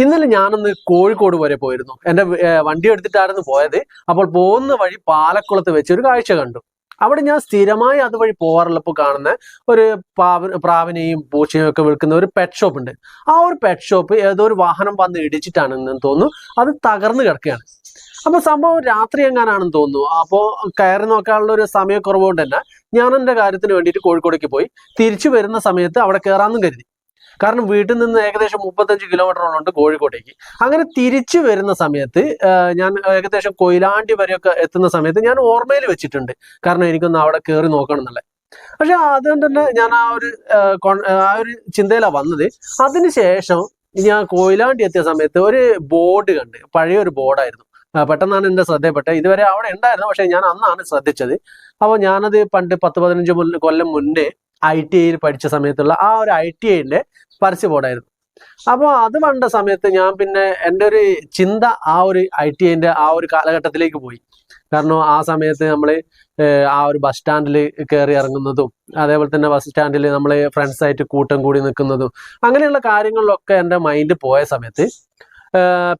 ഇന്നലെ ഞാനൊന്ന് കോഴിക്കോട് വരെ പോയിരുന്നു. എന്റെ വണ്ടി എടുത്തിട്ടായിരുന്നു പോയത്. അപ്പോൾ പോകുന്ന വഴി പാലക്കുളത്ത് വെച്ച് ഒരു കാഴ്ച കണ്ടു. അവിടെ ഞാൻ സ്ഥിരമായി അതുവഴി പോകാറുള്ളപ്പോൾ കാണുന്ന ഒരു പാവ പ്രാവിനെയും പൂച്ചയും ഒക്കെ വിൽക്കുന്ന ഒരു പെറ്റ് ഷോപ്പ് ഉണ്ട്. ആ ഒരു പെറ്റ് ഷോപ്പ് ഏതോ ഒരു വാഹനം വന്ന് ഇടിച്ചിട്ടാണെന്ന് തോന്നുന്നു. അത് തകർന്നു കിടക്കുകയാണ്. അപ്പൊ സംഭവം രാത്രി എങ്ങാനാണെന്ന് തോന്നുന്നു. അപ്പോൾ കയറി നോക്കാനുള്ള ഒരു സമയക്കുറവ് കൊണ്ട് തന്നെ ഞാൻ എന്റെ കാര്യത്തിന് വേണ്ടിയിട്ട് കോഴിക്കോടേക്ക് പോയി. തിരിച്ചു വരുന്ന സമയത്ത് അവിടെ കയറാമെന്നും കരുതി. കാരണം വീട്ടിൽ നിന്ന് ഏകദേശം മുപ്പത്തഞ്ച് കിലോമീറ്ററോളം ഉണ്ട് കോഴിക്കോട്ടേക്ക്. അങ്ങനെ തിരിച്ചു വരുന്ന സമയത്ത് ഞാൻ ഏകദേശം കൊയിലാണ്ടി വരെയൊക്കെ എത്തുന്ന സമയത്ത് ഞാൻ ഓർമ്മയിൽ വെച്ചിട്ടുണ്ട്. കാരണം എനിക്കൊന്ന് അവിടെ കയറി നോക്കണം എന്നുള്ളത്. പക്ഷെ അതുകൊണ്ട് തന്നെ ഞാൻ ആ ഒരു ആ, ഒരു ചിന്തയിലാണ് വന്നത്. അതിനുശേഷം ഞാൻ കൊയിലാണ്ടി എത്തിയ സമയത്ത് ഒരു ബോർഡ് കണ്ട് പഴയ ഒരു ബോർഡായിരുന്നു. പെട്ടെന്നാണ് എന്റെ ശ്രദ്ധയപ്പെട്ടത് ഇതുവരെ അവിടെ ഉണ്ടായിരുന്നു പക്ഷെ ഞാൻ അന്നാണ് ശ്രദ്ധിച്ചത്. അപ്പോൾ ഞാനത് പണ്ട് പത്ത് പതിനഞ്ച് കൊല്ലം മുന്നേ ഐ ടി ഐയിൽ പഠിച്ച സമയത്തുള്ള ആ ഒരു ഐ ടി ഐന്റെ പരസ്യ ബോർഡായിരുന്നു അപ്പോൾ അത് കണ്ട സമയത്ത് ഞാൻ പിന്നെ എന്റെ ഒരു ചിന്ത ആ ഒരു ഐ ടി ഐന്റെ ആ ഒരു കാലഘട്ടത്തിലേക്ക് പോയി. കാരണം ആ സമയത്ത് നമ്മൾ ആ ഒരു ബസ് സ്റ്റാൻഡിൽ കയറി ഇറങ്ങുന്നതും അതേപോലെ തന്നെ ബസ് സ്റ്റാൻഡിൽ നമ്മൾ ഫ്രണ്ട്സായിട്ട് കൂട്ടം കൂടി നിൽക്കുന്നതും അങ്ങനെയുള്ള കാര്യങ്ങളിലൊക്കെ എന്റെ മൈൻഡ് പോയ സമയത്ത്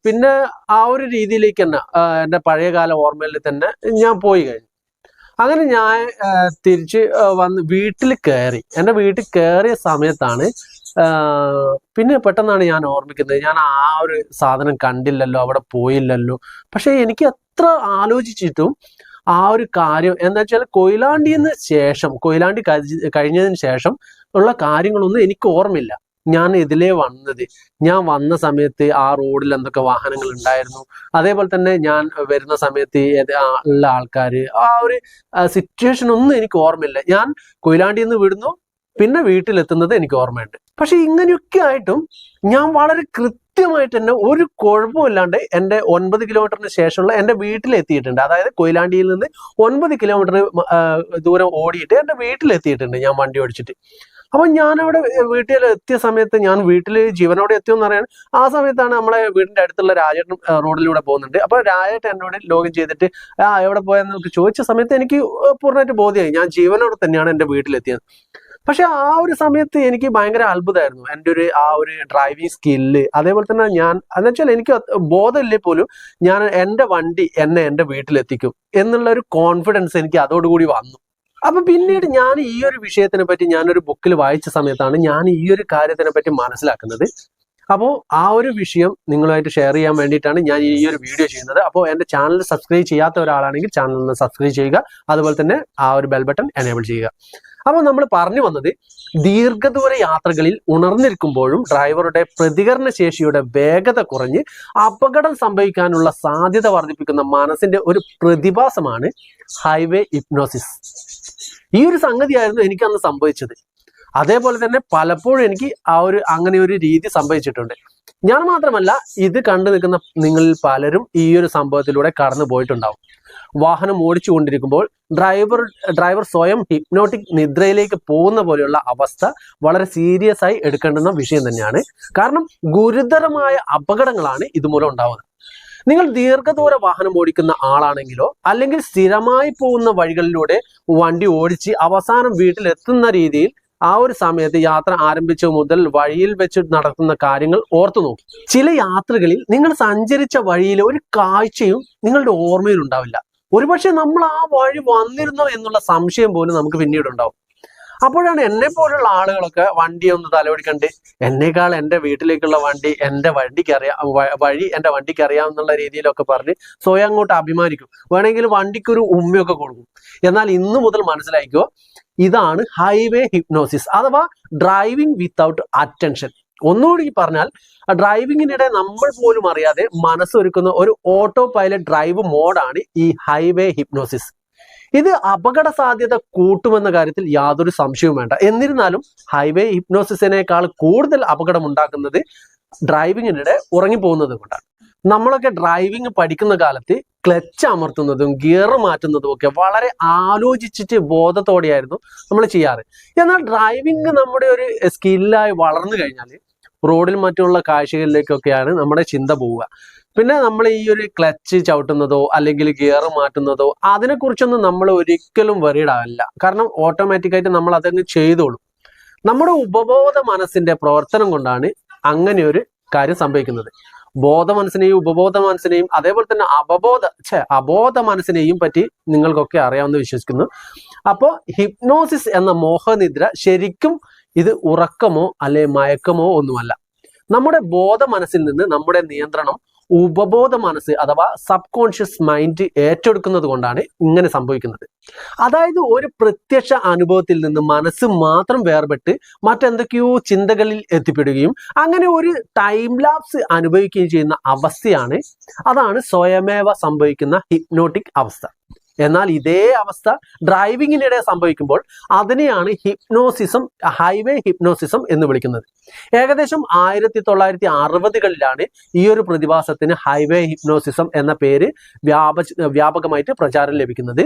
പിന്നെ ആ ഒരു രീതിയിലേക്ക് തന്നെ എന്റെ പഴയകാല ഓർമ്മയിൽ തന്നെ ഞാൻ പോയി കഴിഞ്ഞു. അങ്ങനെ ഞാൻ തിരിച്ച് വന്ന് വീട്ടിൽ കയറി. എന്റെ വീട്ടിൽ കയറിയ സമയത്താണ് പിന്നെ പെട്ടെന്നാണ് ഞാൻ ഓർമ്മിക്കുന്നത്. ഞാൻ ആ ഒരു സാധനം കണ്ടില്ലല്ലോ അവിടെ പോയില്ലല്ലോ. പക്ഷേ എനിക്ക് എത്ര ആലോചിച്ചിട്ടും ആ ഒരു കാര്യം എന്താ വെച്ചാൽ കൊയിലാണ്ടിന്ന് ശേഷം കൊയിലാണ്ടി കഴിഞ്ഞതിന് ശേഷം ഉള്ള കാര്യങ്ങളൊന്നും എനിക്ക് ഓർമ്മയില്ല. ഞാൻ ഇതിലേ വന്നത്. ഞാൻ വന്ന സമയത്ത് ആ റോഡിൽ എന്തൊക്കെ വാഹനങ്ങൾ ഉണ്ടായിരുന്നു. അതേപോലെ തന്നെ ഞാൻ വരുന്ന സമയത്ത് ഉള്ള ആൾക്കാർ ആ ഒരു സിറ്റുവേഷൻ ഒന്നും എനിക്ക് ഓർമ്മയില്ല. ഞാൻ കൊയിലാണ്ടിയിൽ നിന്ന് വിടുന്നു. പിന്നെ വീട്ടിലെത്തുന്നത് എനിക്ക് ഓർമ്മയുണ്ട്. പക്ഷെ ഇങ്ങനെയൊക്കെ ആയിട്ടും ഞാൻ വളരെ കൃത്യമായിട്ട് തന്നെ ഒരു കുഴപ്പമില്ലാണ്ട് എന്റെ ഒൻപത് കിലോമീറ്ററിന് ശേഷമുള്ള എന്റെ വീട്ടിലെത്തിയിട്ടുണ്ട്. അതായത് കൊയിലാണ്ടിയിൽ നിന്ന് ഒൻപത് കിലോമീറ്റർ ദൂരം ഓടിയിട്ട് എന്റെ വീട്ടിലെത്തിയിട്ടുണ്ട് ഞാൻ വണ്ടി ഓടിച്ചിട്ട്. അപ്പൊ ഞാനവിടെ വീട്ടിൽ എത്തിയ സമയത്ത് ഞാൻ വീട്ടിൽ ജീവനോടെ എത്തിയെന്ന് പറയാൻ ആ സമയത്താണ് നമ്മളെ വീടിന്റെ അടുത്തുള്ള രാജേട്ടൻ റോഡിലൂടെ പോകുന്നുണ്ട്. അപ്പൊ രാജേട്ടൻ എന്നോട് ലോഗിൻ ചെയ്തിട്ട് ആ എവിടെ പോയെന്നൊക്കെ ചോദിച്ച സമയത്ത് എനിക്ക് പൂർണമായിട്ട് ബോധ്യമായി ഞാൻ ജീവനോടെ തന്നെയാണ് എന്റെ വീട്ടിലെത്തിയത്. പക്ഷെ ആ ഒരു സമയത്ത് എനിക്ക് ഭയങ്കര അത്ഭുതമായിരുന്നു. എന്റെ ഒരു ആ ഒരു ഡ്രൈവിംഗ് സ്കില്ല് അതേപോലെ തന്നെ ഞാൻ എന്ന് വെച്ചാൽ എനിക്ക് ബോധമില്ലേ പോലും ഞാൻ എന്റെ വണ്ടി എന്നെ എന്റെ വീട്ടിലെത്തിക്കും എന്നുള്ള ഒരു കോൺഫിഡൻസ് എനിക്ക് അതോടുകൂടി വന്നു. അപ്പൊ പിന്നീട് ഞാൻ ഈ ഒരു വിഷയത്തിനെ പറ്റി ഞാനൊരു ബുക്കിൽ വായിച്ച സമയത്താണ് ഞാൻ ഈ ഒരു കാര്യത്തിനെ പറ്റി മനസ്സിലാക്കുന്നത്. അപ്പോൾ ആ ഒരു വിഷയം നിങ്ങളുമായിട്ട് ഷെയർ ചെയ്യാൻ വേണ്ടിയിട്ടാണ് ഞാൻ ഈ ഒരു വീഡിയോ ചെയ്യുന്നത്. അപ്പോൾ എന്റെ ചാനൽ സബ്സ്ക്രൈബ് ചെയ്യാത്ത ഒരാളാണെങ്കിൽ ചാനൽ ഒന്ന് സബ്സ്ക്രൈബ് ചെയ്യുക. അതുപോലെ തന്നെ ആ ഒരു ബെൽ ബട്ടൺ എനേബിൾ ചെയ്യുക. അപ്പോൾ നമ്മൾ പറഞ്ഞു വന്നത് ദീർഘദൂര യാത്രകളിൽ ഉണർന്നിരിക്കുമ്പോഴും ഡ്രൈവറുടെ പ്രതികരണ ശേഷിയുടെ വേഗത കുറഞ്ഞ് അപകടം സംഭവിക്കാനുള്ള സാധ്യത വർദ്ധിപ്പിക്കുന്ന മനസ്സിന്റെ ഒരു പ്രതിഭാസമാണ് ഹൈവേ ഹിപ്നോസിസ്. ഈ ഒരു സംഗതിയായിരുന്നു എനിക്ക് അന്ന് സംഭവിച്ചത്. അതേപോലെ തന്നെ പലപ്പോഴും എനിക്ക് ആ ഒരു അങ്ങനെ ഒരു രീതി സംഭവിച്ചിട്ടുണ്ട്. ഞാൻ മാത്രമല്ല ഇത് കണ്ടു നിൽക്കുന്ന നിങ്ങളിൽ പലരും ഈ ഒരു സംഭവത്തിലൂടെ കടന്നു പോയിട്ടുണ്ടാവും. വാഹനം ഓടിച്ചു കൊണ്ടിരിക്കുമ്പോൾ ഡ്രൈവർ ഡ്രൈവർ സ്വയം ഹിപ്നോട്ടിക് നിദ്രയിലേക്ക് പോകുന്ന പോലെയുള്ള അവസ്ഥ വളരെ സീരിയസ് ആയി എടുക്കേണ്ടുന്ന വിഷയം തന്നെയാണ്. കാരണം ഗുരുതരമായ അപകടങ്ങളാണ് ഇതുമൂലം ഉണ്ടാവുന്നത്. നിങ്ങൾ ദീർഘദൂര വാഹനം ഓടിക്കുന്ന ആളാണെങ്കിലോ അല്ലെങ്കിൽ സ്ഥിരമായി പോകുന്ന വഴികളിലൂടെ വണ്ടി ഓടിച്ച് അവസാനം വീട്ടിലെത്തുന്ന രീതിയിൽ ആ ഒരു സമയത്ത് യാത്ര ആരംഭിച്ച മുതൽ വഴിയിൽ വെച്ച് നടക്കുന്ന കാര്യങ്ങൾ ഓർത്തു നോക്കി. ചില യാത്രകളിൽ നിങ്ങൾ സഞ്ചരിച്ച വഴിയിലെ ഒരു കാഴ്ചയും നിങ്ങളുടെ ഓർമ്മയിൽ ഉണ്ടാവില്ല. ഒരുപക്ഷെ നമ്മൾ ആ വഴി വന്നിരുന്നോ എന്നുള്ള സംശയം പോലും നമുക്ക് പിന്നീട് ഉണ്ടാവും. അപ്പോഴാണ് എന്നെ പോലുള്ള ആളുകളൊക്കെ വണ്ടി ഒന്ന് തലപിടിക്കണ്ട്. എന്നേക്കാൾ എന്റെ വീട്ടിലേക്കുള്ള വണ്ടി എന്റെ വണ്ടിക്ക് അറിയാം വഴി എന്റെ വണ്ടിക്ക് അറിയാമെന്നുള്ള രീതിയിലൊക്കെ പറഞ്ഞ് സ്വയം അങ്ങോട്ട് അഭിമാനിക്കും. വേണമെങ്കിൽ വണ്ടിക്കൊരു ഉമ്മയൊക്കെ കൊടുക്കും. എന്നാൽ ഇന്നു മുതൽ മനസ്സിലാക്കിക്കോ ഇതാണ് ഹൈവേ ഹിപ്നോസിസ് അഥവാ ഡ്രൈവിംഗ് വിത്തൗട്ട് അറ്റൻഷൻ ഒന്നുകൂടി പറഞ്ഞാൽ ഡ്രൈവിങ്ങിനിടെ നമ്മൾ പോലും അറിയാതെ മനസ്സൊരുക്കുന്ന ഒരു ഓട്ടോ പൈലറ്റ് ഡ്രൈവ് മോഡാണ് ഈ ഹൈവേ ഹിപ്നോസിസ് ഇത് അപകട സാധ്യത കൂട്ടുമെന്ന കാര്യത്തിൽ യാതൊരു സംശയവും വേണ്ട. എന്നിരുന്നാലും ഹൈവേ ഹിപ്നോസിസിനേക്കാൾ കൂടുതൽ അപകടമുണ്ടാക്കുന്നത് ഡ്രൈവിങ്ങിനിടെ ഉറങ്ങിപ്പോകുന്നത് കൊണ്ടാണ്. നമ്മളൊക്കെ ഡ്രൈവിംഗ് പഠിക്കുന്ന കാലത്ത് ക്ലച്ച് അമർത്തുന്നതും ഗിയർ മാറ്റുന്നതും ഒക്കെ വളരെ ആലോചിച്ചിട്ട് ബോധത്തോടെയായിരുന്നു നമ്മൾ ചെയ്യാറ്. എന്നാൽ ഡ്രൈവിംഗ് നമ്മുടെ ഒരു സ്കില്ലായി വളർന്നു കഴിഞ്ഞാൽ റോഡിൽ മറ്റുള്ള കാഴ്ചകളിലേക്കൊക്കെയാണ് നമ്മുടെ ചിന്ത പോവുക. പിന്നെ നമ്മൾ ഈ ഒരു ക്ലച്ച് ചവിട്ടുന്നതോ അല്ലെങ്കിൽ ഗിയർ മാറ്റുന്നതോ അതിനെക്കുറിച്ചൊന്നും നമ്മൾ ഒരിക്കലും വെറിയിടാവില്ല കാരണം ഓട്ടോമാറ്റിക്കായിട്ട് നമ്മൾ അതങ്ങ് ചെയ്തോളും. നമ്മുടെ ഉപബോധ മനസ്സിന്റെ പ്രവർത്തനം കൊണ്ടാണ് അങ്ങനെ ഒരു കാര്യം സംഭവിക്കുന്നത്. ബോധ മനസ്സിനെയും ഉപബോധ മനസ്സിനെയും അതേപോലെ തന്നെ അപബോധ ഛേ അബോധ മനസ്സിനെയും പറ്റി നിങ്ങൾക്കൊക്കെ അറിയാമെന്ന് വിശ്വസിക്കുന്നു. അപ്പോൾ ഹിപ്നോസിസ് എന്ന മോഹനിദ്ര ശരിക്കും ഇത് ഉറക്കമോ അല്ലെ മയക്കമോ ഒന്നുമല്ല. നമ്മുടെ ബോധ മനസ്സിൽ നിന്ന് നമ്മുടെ നിയന്ത്രണം ഉപബോധ മനസ്സ് അഥവാ സബ് കോൺഷ്യസ് മൈൻഡ് ഏറ്റെടുക്കുന്നത് കൊണ്ടാണ് ഇങ്ങനെ സംഭവിക്കുന്നത്. അതായത് ഒരു പ്രത്യക്ഷ അനുഭവത്തിൽ നിന്ന് മനസ്സ് മാത്രം വേർപെട്ട് മറ്റെന്തൊക്കെയോ ചിന്തകളിൽ എത്തിപ്പെടുകയും അങ്ങനെ ഒരു ടൈം ലാപ്സ് അനുഭവിക്കുകയും ചെയ്യുന്ന അവസ്ഥയാണ് അതാണ് സ്വയമേവ സംഭവിക്കുന്ന ഹിപ്നോട്ടിക് അവസ്ഥ. എന്നാൽ ഇതേ അവസ്ഥ ഡ്രൈവിങ്ങിനിടെ സംഭവിക്കുമ്പോൾ അതിനെയാണ് ഹിപ്നോസിസം ഹൈവേ ഹിപ്നോസിസം എന്ന് വിളിക്കുന്നത്. ഏകദേശം ആയിരത്തി തൊള്ളായിരത്തി അറുപതുകളിലാണ് ഈ ഒരു പ്രതിഭാസത്തിന് ഹൈവേ ഹിപ്നോസിസം എന്ന പേര് വ്യാപ വ്യാപകമായിട്ട് പ്രചാരം ലഭിക്കുന്നത്.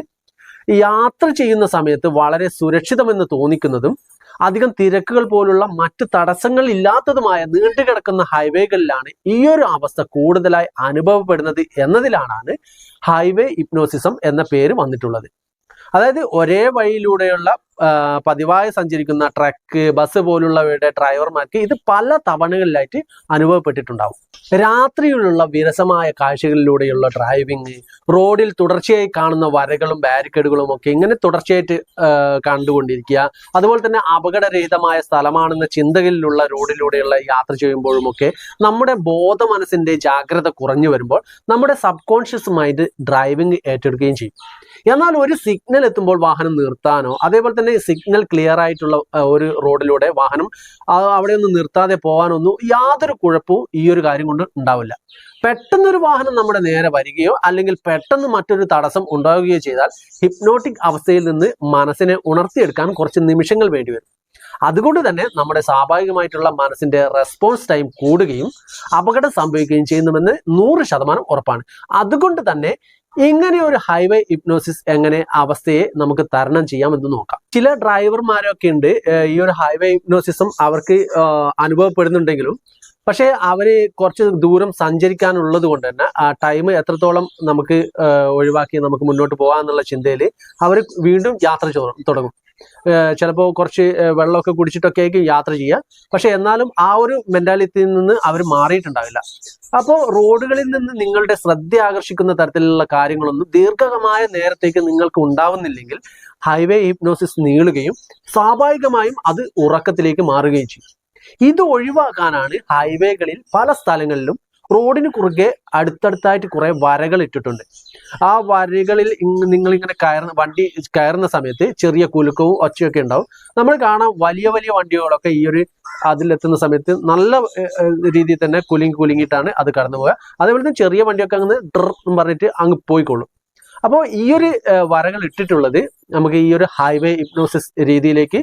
യാത്ര ചെയ്യുന്ന സമയത്ത് വളരെ സുരക്ഷിതമെന്ന് തോന്നിക്കുന്നതും അധികം തിരക്കുകൾ പോലുള്ള മറ്റ് തടസ്സങ്ങൾ ഇല്ലാത്തതുമായ നീണ്ടുകിടക്കുന്ന ഹൈവേകളിലാണ് ഈ ഒരു അവസ്ഥ കൂടുതലായി അനുഭവപ്പെടുന്നത് എന്നതിലാണ് ഹൈവേ ഇപ്നോസിസം എന്ന പേര് വന്നിട്ടുള്ളത്. അതായത് ഒരേ വഴിയിലൂടെയുള്ള പതിവായി സഞ്ചരിക്കുന്ന ട്രക്ക് ബസ് പോലുള്ളവയുടെ ഡ്രൈവർമാർക്ക് ഇത് പല തവണകളിലായിട്ട് അനുഭവപ്പെട്ടിട്ടുണ്ടാവും. രാത്രിയിലുള്ള വിരസമായ കാഴ്ചകളിലൂടെയുള്ള ഡ്രൈവിങ് റോഡിൽ തുടർച്ചയായി കാണുന്ന വരകളും ബാരിക്കേഡുകളും ഒക്കെ ഇങ്ങനെ തുടർച്ചയായിട്ട് കണ്ടുകൊണ്ടിരിക്കുക. അതുപോലെ തന്നെ അപകടരഹിതമായ സ്ഥലമാണെന്ന ചിന്തകളിലുള്ള റോഡിലൂടെയുള്ള യാത്ര ചെയ്യുമ്പോഴും ഒക്കെ നമ്മുടെ ബോധ മനസ്സിന്റെ ജാഗ്രത കുറഞ്ഞു വരുമ്പോൾ നമ്മുടെ സബ് കോൺഷ്യസ് മൈൻഡ് ഡ്രൈവിംഗ് ഏറ്റെടുക്കുകയും ചെയ്യും. എന്നാൽ ഒരു സിഗ്നൽ എത്തുമ്പോൾ വാഹനം നിർത്താനോ അതേപോലെ തന്നെ സിഗ്നൽ ക്ലിയർ ആയിട്ടുള്ള ഒരു റോഡിലൂടെ വാഹനം അവിടെ ഒന്നും നിർത്താതെ പോകാനൊന്നും യാതൊരു കുഴപ്പവും ഈ ഒരു കാര്യം കൊണ്ട് ഉണ്ടാവില്ല. പെട്ടെന്നൊരു വാഹനം നമ്മുടെ നേരെ വരികയോ അല്ലെങ്കിൽ പെട്ടെന്ന് മറ്റൊരു തടസ്സം ഉണ്ടാവുകയോ ചെയ്താൽ ഹിപ്നോട്ടിക് അവസ്ഥയിൽ നിന്ന് മനസ്സിനെ ഉണർത്തിയെടുക്കാൻ കുറച്ച് നിമിഷങ്ങൾ വേണ്ടിവരും അതുകൊണ്ട് തന്നെ നമ്മുടെ സ്വാഭാവികമായിട്ടുള്ള മനസ്സിന്റെ റെസ്പോൺസ് ടൈം കൂടുകയും അപകടം സംഭവിക്കുകയും ചെയ്യുന്നുവെന്ന് നൂറ് ശതമാനം ഉറപ്പാണ്. അതുകൊണ്ട് തന്നെ ഇങ്ങനെ ഒരു ഹൈവേ ഹിപ്നോസിസ് എങ്ങനെ അവസ്ഥയെ നമുക്ക് തരണം ചെയ്യാം എന്ന് നോക്കാം. ചില ഡ്രൈവർമാരൊക്കെ ഉണ്ട് ഈ ഒരു ഹൈവേ ഹിപ്നോസിസും അവർക്ക് അനുഭവപ്പെടുന്നുണ്ടെങ്കിലും പക്ഷേ അവർ കുറച്ച് ദൂരം സഞ്ചരിക്കാനുള്ളത് കൊണ്ട് തന്നെ ആ ടൈം എത്രത്തോളം നമുക്ക് ഒഴിവാക്കി നമുക്ക് മുന്നോട്ട് പോകാം എന്നുള്ള ചിന്തയിൽ അവർ വീണ്ടും യാത്ര തുടങ്ങും. ചിലപ്പോൾ കുറച്ച് വെള്ളമൊക്കെ കുടിച്ചിട്ടൊക്കെ ആയിരിക്കും യാത്ര ചെയ്യുക. പക്ഷെ എന്നാലും ആ ഒരു മെന്റാലിറ്റിയിൽ നിന്ന് അവർ മാറിയിട്ടുണ്ടാവില്ല. അപ്പോൾ റോഡുകളിൽ നിന്ന് നിങ്ങളുടെ ശ്രദ്ധ ആകർഷിക്കുന്ന തരത്തിലുള്ള കാര്യങ്ങളൊന്നും ദീർഘകമായ നേരത്തേക്ക് നിങ്ങൾക്ക് ഉണ്ടാവുന്നില്ലെങ്കിൽ ഹൈവേ ഹിപ്നോസിസ് നീളുകയും സ്വാഭാവികമായും അത് ഉറക്കത്തിലേക്ക് മാറുകയും ചെയ്യും. ഇത് ഒഴിവാക്കാനാണ് ഹൈവേകളിൽ പല സ്ഥലങ്ങളിലും റോഡിന് കുറുകെ അടുത്തടുത്തായിട്ട് കുറെ വരകൾ ഇട്ടിട്ടുണ്ട്. ആ വരകളിൽ നിങ്ങളിങ്ങനെ കയറുന്ന വണ്ടി കയറുന്ന സമയത്ത് ചെറിയ കുലുക്കവും ഒച്ചയൊക്കെ ഉണ്ടാവും. നമ്മൾ കാണാം വലിയ വലിയ വണ്ടികളൊക്കെ ഈ ഒരു അതിലെത്തുന്ന സമയത്ത് നല്ല രീതിയിൽ തന്നെ കുലുങ്ങി കുലുങ്ങിയിട്ടാണ് അത് കടന്നു പോവുക. അതേപോലെ തന്നെ ചെറിയ വണ്ടിയൊക്കെ അങ്ങ് ഡ്ര എന്ന് പറഞ്ഞിട്ട് അങ്ങ് പോയിക്കോളും. അപ്പോൾ ഈ ഒരു വരകൾ ഇട്ടിട്ടുള്ളത് നമുക്ക് ഈ ഒരു ഹൈവേ ഇപ്നോസിസ് രീതിയിലേക്ക്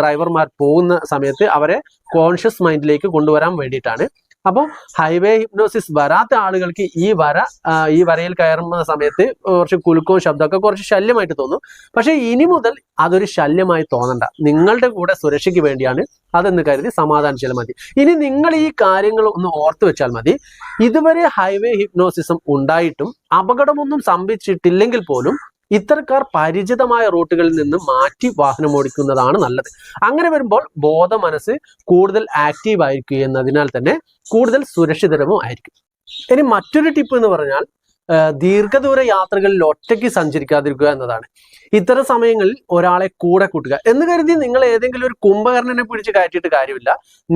ഡ്രൈവർമാർ പോകുന്ന സമയത്ത് അവരെ കോൺഷ്യസ് മൈൻഡിലേക്ക് കൊണ്ടുവരാൻ വേണ്ടിയിട്ടാണ് അപ്പോൾ ഹൈവേ ഹിപ്നോസിസ് വരാത്ത ആളുകൾക്ക് ഈ വര ഈ വരയിൽ കയറുന്ന സമയത്ത് കുറച്ച് കുലുക്കവും ശബ്ദമൊക്കെ കുറച്ച് ശല്യമായിട്ട് തോന്നും. പക്ഷേ ഇനി മുതൽ അതൊരു ശല്യമായി തോന്നണ്ട. നിങ്ങളുടെ കൂടെ സുരക്ഷയ്ക്ക് വേണ്ടിയാണ് അതെന്ന് കരുതി സമാധാനിച്ചാൽ മതി. ഇനി നിങ്ങൾ ഈ കാര്യങ്ങൾ ഒന്ന് ഓർത്തു വെച്ചാൽ മതി. ഇതുവരെ ഹൈവേ ഹിപ്നോസിസം ഉണ്ടായിട്ടും അപകടമൊന്നും സംഭവിച്ചിട്ടില്ലെങ്കിൽ പോലും ഇത്തരക്കാർ പരിചിതമായ റൂട്ടുകളിൽ നിന്ന് മാറ്റി വാഹനം ഓടിക്കുന്നതാണ് നല്ലത്. അങ്ങനെ വരുമ്പോൾ ബോധ മനസ്സ് കൂടുതൽ ആക്റ്റീവ് ആയിരിക്കും എന്നതിനാൽ തന്നെ കൂടുതൽ സുരക്ഷിതരവും ആയിരിക്കും. ഇനി മറ്റൊരു ടിപ്പ് എന്ന് പറഞ്ഞാൽ ദീർഘദൂര യാത്രകളിൽ ഒറ്റയ്ക്ക് സഞ്ചരിക്കാതിരിക്കുക എന്നതാണ്. ഇത്തരം സമയങ്ങളിൽ ഒരാളെ കൂടെ കൂട്ടുക. എന്ന് കരുതി നിങ്ങൾ ഏതെങ്കിലും ഒരു കുംഭകർണനെ പിടിച്ച് കയറ്റിയിട്ട് കാര്യമില്ല.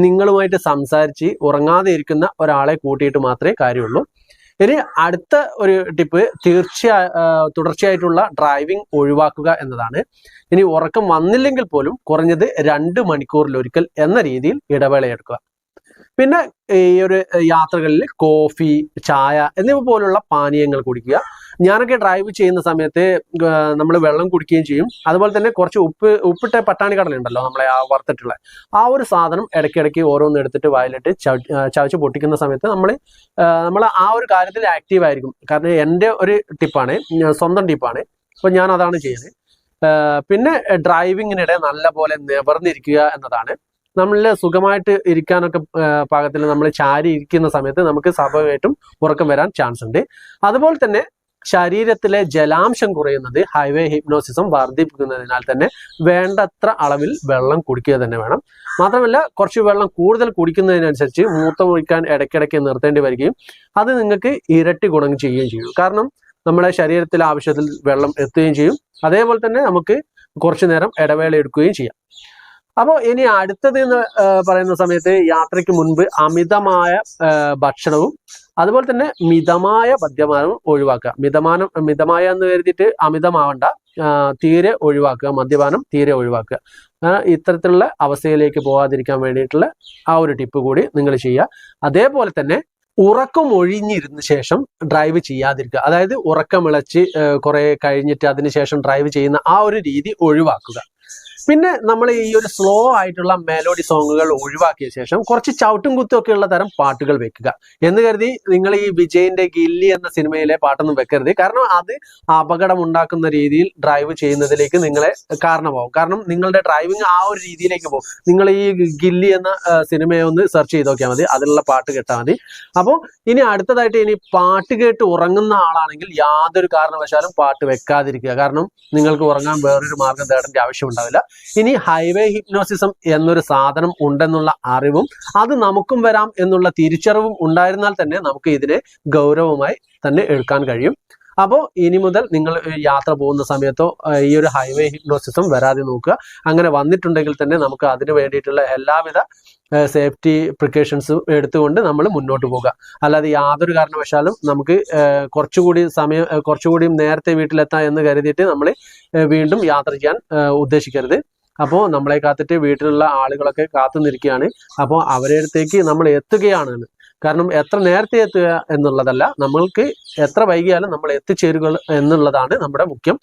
നിങ്ങളുമായിട്ട് സംസാരിച്ച് ഉറങ്ങാതെ ഇരിക്കുന്ന ഒരാളെ കൂട്ടിയിട്ട് മാത്രമേ കാര്യമുള്ളൂ. ഇനി അടുത്ത ഒരു ടിപ്പ് തീർച്ചയാ തുടർച്ചയായിട്ടുള്ള ഡ്രൈവിംഗ് ഒഴിവാക്കുക എന്നതാണ്. ഇനി ഉറക്കം വന്നില്ലെങ്കിൽ പോലും കുറഞ്ഞത് രണ്ട് മണിക്കൂറിലൊരിക്കൽ എന്ന രീതിയിൽ ഇടവേള എടുക്കുക പിന്നെ ഈ ഒരു യാത്രകളിൽ കോഫി ചായ എന്നിവ പോലുള്ള പാനീയങ്ങൾ കുടിക്കുക. ഞാനൊക്കെ ഡ്രൈവ് ചെയ്യുന്ന സമയത്ത് നമ്മൾ വെള്ളം കുടിക്കുകയും ചെയ്യും. അതുപോലെ തന്നെ കുറച്ച് ഉപ്പ് ഉപ്പിട്ട പട്ടാണി കടല ഉണ്ടല്ലോ നമ്മളെ ആ വറുത്തിട്ടുള്ള. ആ ഒരു സാധനം ഇടയ്ക്കിടയ്ക്ക് ഓരോന്ന് എടുത്തിട്ട് വായിലിട്ട് ചവച്ച് പൊട്ടിക്കുന്ന സമയത്ത് നമ്മൾ നമ്മൾ ആ ഒരു കാര്യത്തിൽ ആക്റ്റീവ് ആയിരിക്കും. കാരണം എന്റെ ഒരു ടിപ്പാണ് സ്വന്തം ടിപ്പാണ് അപ്പോൾ ഞാൻ അതാണ് ചെയ്യുന്നത്. പിന്നെ ഡ്രൈവിങ്ങിനിടെ നല്ല പോലെ നിവർന്നിരിക്കുക എന്നതാണ്. നമ്മളിൽ സുഖമായിട്ട് ഇരിക്കാനൊക്കെ പാകത്തിൽ നമ്മൾ ചാരി ഇരിക്കുന്ന സമയത്ത് നമുക്ക് സ്വാഭാവികമായിട്ടും ഉറക്കം വരാൻ ചാൻസ് ഉണ്ട്. അതുപോലെ തന്നെ ശരീരത്തിലെ ജലാംശം കുറയുന്നത് ഹൈവേ ഹിപ്നോസിസം വർദ്ധിപ്പിക്കുന്നതിനാൽ തന്നെ വേണ്ടത്ര അളവിൽ വെള്ളം കുടിക്കുക തന്നെ വേണം. മാത്രമല്ല കുറച്ച് വെള്ളം കൂടുതൽ കുടിക്കുന്നതിനനുസരിച്ച് മൂത്രം ഒഴിക്കാൻ ഇടയ്ക്കിടയ്ക്ക് നിർത്തേണ്ടി വരികയും അത് നിങ്ങൾക്ക് ഇരട്ടി ഗുണം ചെയ്യുകയും ചെയ്യും. കാരണം നമ്മുടെ ശരീരത്തിൽ ആവശ്യത്തിൽ വെള്ളം എത്തുകയും ചെയ്യും. അതേപോലെ തന്നെ നമുക്ക് കുറച്ചു നേരം ഇടവേള എടുക്കുകയും ചെയ്യാം. അപ്പോൾ ഇനി അടുത്തത് എന്ന് പറയുന്ന സമയത്ത് യാത്രയ്ക്ക് മുൻപ് അമിതമായ ഭക്ഷണവും അതുപോലെ തന്നെ മിതമായ മദ്യപാനം ഒഴിവാക്കുക. മിതമാനം മിതമായ എന്ന് കരുതിയിട്ട് അമിതമാവണ്ട. തീരെ ഒഴിവാക്കുക. മദ്യപാനം തീരെ ഒഴിവാക്കുക. ഇത്തരത്തിലുള്ള അവസ്ഥയിലേക്ക് പോകാതിരിക്കാൻ വേണ്ടിയിട്ടുള്ള ആ ഒരു ടിപ്പ് കൂടി നിങ്ങൾ ചെയ്യുക. അതേപോലെ തന്നെ ഉറക്കം ഒഴിഞ്ഞിരുന്ന ശേഷം ഡ്രൈവ് ചെയ്യാതിരിക്കുക. അതായത് ഉറക്കമിളച്ച് കുറെ കഴിഞ്ഞിട്ട് അതിനുശേഷം ഡ്രൈവ് ചെയ്യുന്ന ആ ഒരു രീതി ഒഴിവാക്കുക. പിന്നെ നമ്മൾ ഈ ഒരു സ്ലോ ആയിട്ടുള്ള മെലോഡി സോങ്ങുകൾ ഒഴിവാക്കിയ ശേഷം കുറച്ച് ചവിട്ടും കുത്തും ഒക്കെ ഉള്ള തരം പാട്ടുകൾ വെക്കുക. എന്ന് കരുതി നിങ്ങൾ ഈ വിജയിന്റെ ഗില്ലി എന്ന സിനിമയിലെ പാട്ടൊന്നും വെക്കരുത്. കാരണം അത് അപകടം ഉണ്ടാക്കുന്ന രീതിയിൽ ഡ്രൈവ് ചെയ്യുന്നതിലേക്ക് നിങ്ങളെ കാരണമാവും. കാരണം നിങ്ങളുടെ ഡ്രൈവിംഗ് ആ ഒരു രീതിയിലേക്ക് പോകും. നിങ്ങൾ ഈ ഗില്ലി എന്ന സിനിമയെ ഒന്ന് സെർച്ച് ചെയ്ത് നോക്കിയാൽ മതി. അതിലുള്ള പാട്ട് കേട്ടാൽ മതി. അപ്പോൾ ഇനി അടുത്തതായിട്ട് ഇനി പാട്ട് കേട്ട് ഉറങ്ങുന്ന ആളാണെങ്കിൽ യാതൊരു കാരണവശാലും പാട്ട് വെക്കാതിരിക്കുക. കാരണം നിങ്ങൾക്ക് ഉറങ്ങാൻ വേറൊരു മാർഗം തേടേണ്ട ആവശ്യം ഉണ്ടാവില്ല. ഇനി ഹൈവേ ഹിപ്നോസിസം എന്നൊരു സാധനം ഉണ്ടെന്നുള്ള അറിവും അത് നമുക്കും വരാം എന്നുള്ള തിരിച്ചറിവും ഉണ്ടായിരുന്നാൽ തന്നെ നമുക്ക് ഇതിനെ ഗൗരവമായി തന്നെ എടുക്കാൻ കഴിയും. അപ്പോൾ ഇനി മുതൽ നിങ്ങൾ യാത്ര പോകുന്ന സമയത്തോ ഈ ഒരു ഹൈവേ ഹിപ്നോസിസം വരാതെ നോക്കുക. അങ്ങനെ വന്നിട്ടുണ്ടെങ്കിൽ തന്നെ നമുക്ക് അതിന് വേണ്ടിയിട്ടുള്ള എല്ലാവിധ സേഫ്റ്റി പ്രിക്കോഷൻസ് എടുത്തുകൊണ്ട് നമ്മൾ മുന്നോട്ട് പോകുക അല്ലാതെ യാതൊരു കാരണവശാലും നമുക്ക് കുറച്ചുകൂടി സമയം കുറച്ചുകൂടി നേരത്തെ വീട്ടിലെത്താം എന്ന് കരുതിയിട്ട് നമ്മൾ വീണ്ടും യാത്ര ചെയ്യാൻ ഉദ്ദേശിക്കരുത്. അപ്പോൾ നമ്മളെ കാത്തിട്ട് വീട്ടിലുള്ള ആളുകളൊക്കെ കാത്തു നിൽക്കുകയാണ്. അപ്പോൾ അവരുടെ അടുത്തേക്ക് നമ്മൾ എത്തുകയാണ് കാരണം എത്ര നേരത്തെ എത്തുക എന്നുള്ളതല്ല നമ്മൾക്ക് എത്ര വൈകിയാലും നമ്മൾ എത്തിച്ചേരുക എന്നുള്ളതാണ് നമ്മുടെ മുഖ്യം.